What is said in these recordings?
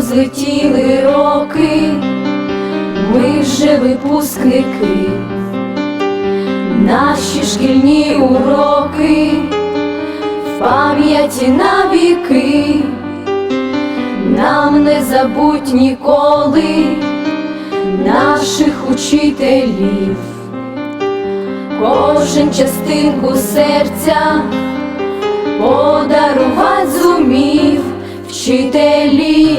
злетіли роки, ми вже випускники, наші шкільні уроки в пам'яті навіки, нам не забудь ніколи наших учителів, кожен частинку серця подарувати зумів вчителі,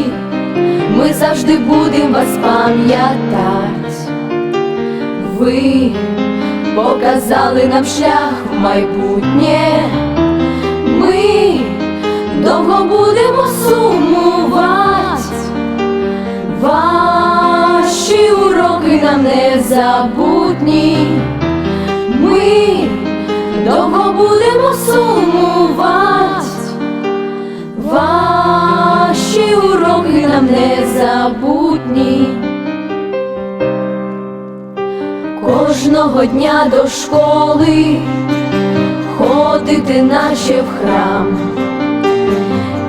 ми завжди будемо вас пам'ятать. Ви показали нам шлях в майбутнє, ми довго будемо сумувати. Ваші уроки нам не забутні, ми довго будемо сумувати. Ваші уроки нам не забутні. Кожного дня до школи ходити наче в храм,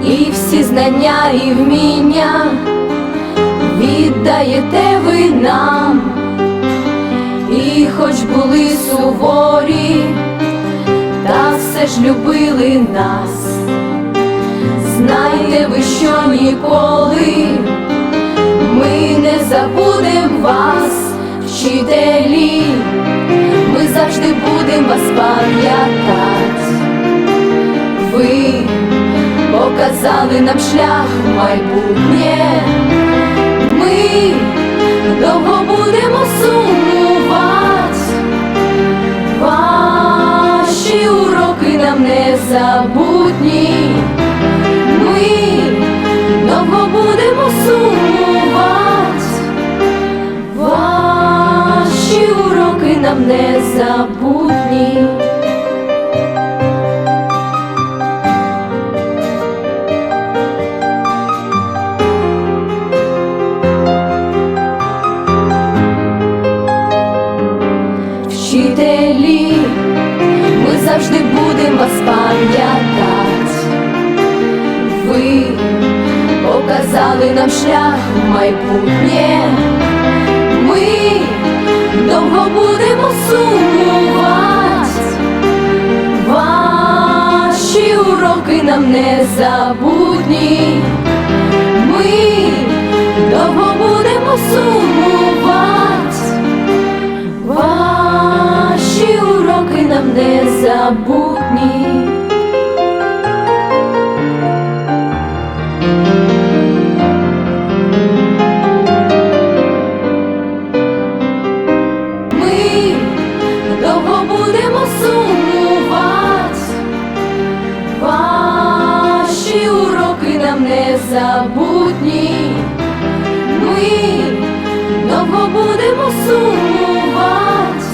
і всі знання і вміння віддаєте ви нам, і хоч були суворі, та все ж любили нас. Знайте ви, що ніколи ми не забудем вас, вчителі, ми завжди будем вас пам'ятати. Ви показали нам шлях в майбутнє, ми довго будемо сумувати. Нам не забутні. Вчителі, ми завжди будемо вас пам'ятати. Ви показали нам шлях в майбутнє, ми довго будемо сумувати. Ваші уроки нам не забутні, ми довго будемо сумувати. Ваші уроки нам не забутні. Нам не забутні. Ми довго будемо сумувати.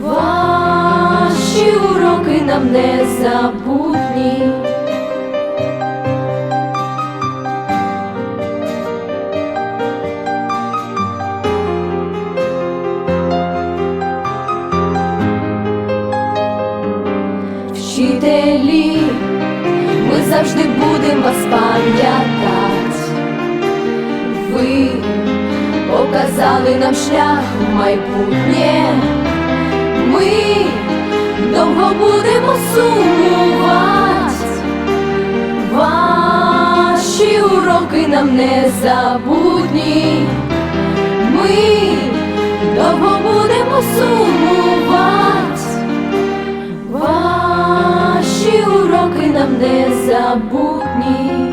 Ваші уроки нам не забутні. Вчителі, завжди будемо вас пам'ятати. Ви показали нам шлях в майбутнє, ми довго будемо сумувати. Ваші уроки нам не забутні, ми довго будемо Ваші